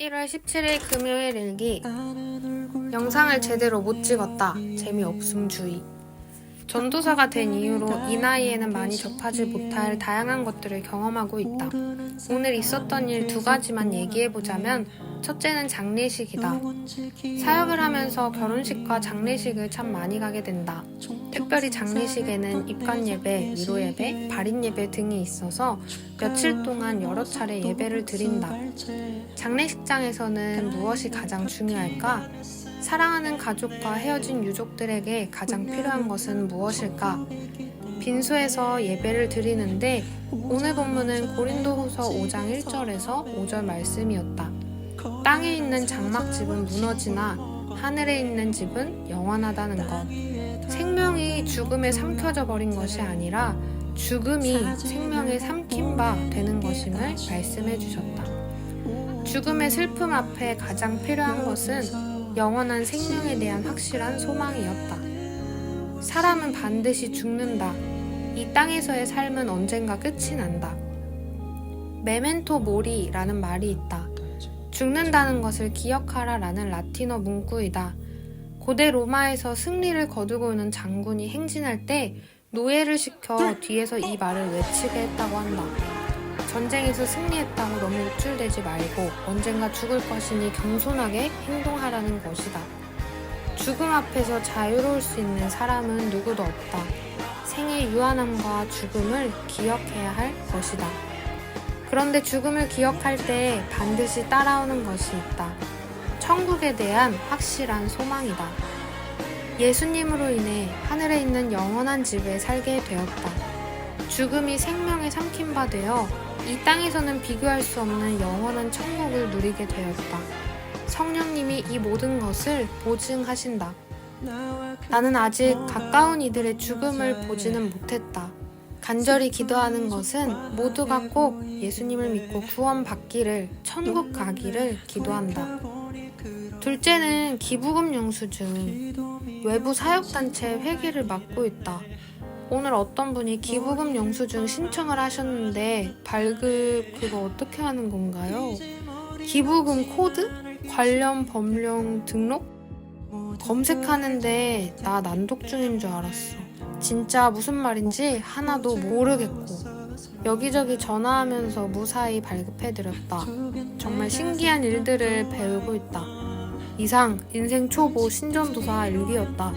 1월 17일 금요일 일기 영상을 제대로 못 찍었다. 재미없음 주의. 전도사가 된 이후로 이 나이에는 많이 접하지 못할 다양한 것들을 경험하고 있다. 오늘 있었던 일 두 가지만 얘기해보자면 첫째는 장례식이다. 사역을 하면서 결혼식과 장례식을 참 많이 가게 된다. 특별히 장례식에는 입관 예배, 위로 예배, 발인 예배 등이 있어서 며칠 동안 여러 차례 예배를 드린다. 장례식장에서는 무엇이 가장 중요할까? 사랑하는 가족과 헤어진 유족들에게 가장 필요한 것은 무엇일까? 빈소에서 예배를 드리는데 오늘 본문은 고린도후서 5장 1절에서 5절 말씀이었다. 땅에 있는 장막집은 무너지나 하늘에 있는 집은 영원하다는 것. 생명이 죽음에 삼켜져 버린 것이 아니라 죽음이 생명에 삼킨 바 되는 것임을 말씀해 주셨다. 죽음의 슬픔 앞에 가장 필요한 것은 영원한 생명에 대한 확실한 소망이었다. 사람은 반드시 죽는다. 이 땅에서의 삶은 언젠가 끝이 난다. 메멘토 모리라는 말이 있다. 죽는다는 것을 기억하라 라는 라틴어 문구이다. 고대 로마에서 승리를 거두고 오는 장군이 행진할 때 노예를 시켜 뒤에서 이 말을 외치게 했다고 한다. 전쟁에서 승리했다고 너무 우쭐대지 말고 언젠가 죽을 것이니 겸손하게 행동하라는 것이다. 죽음 앞에서 자유로울 수 있는 사람은 누구도 없다. 생의 유한함과 죽음을 기억해야 할 것이다. 그런데 죽음을 기억할 때 반드시 따라오는 것이 있다. 천국에 대한 확실한 소망이다. 예수님으로 인해 하늘에 있는 영원한 집에 살게 되었다. 죽음이 생명에 삼킨 바 되어 이 땅에서는 비교할 수 없는 영원한 천국을 누리게 되었다. 성령님이 이 모든 것을 보증하신다. 나는 아직 가까운 이들의 죽음을 보지는 못했다. 간절히 기도하는 것은 모두가 꼭 예수님을 믿고 구원받기를, 천국 가기를 기도한다. 둘째는 기부금 영수증. 외부 사역단체 회계를 맡고 있다. 오늘 어떤 분이 기부금 영수증 신청을 하셨는데 발급 그거 어떻게 하는 건가요? 기부금 코드? 관련 법령 등록? 검색하는데 나 난독 중인 줄 알았어. 진짜 무슨 말인지 하나도 모르겠고 여기저기 전화하면서 무사히 발급해드렸다. 정말 신기한 일들을 배우고 있다. 이상 인생 초보 신전도사 일기였다.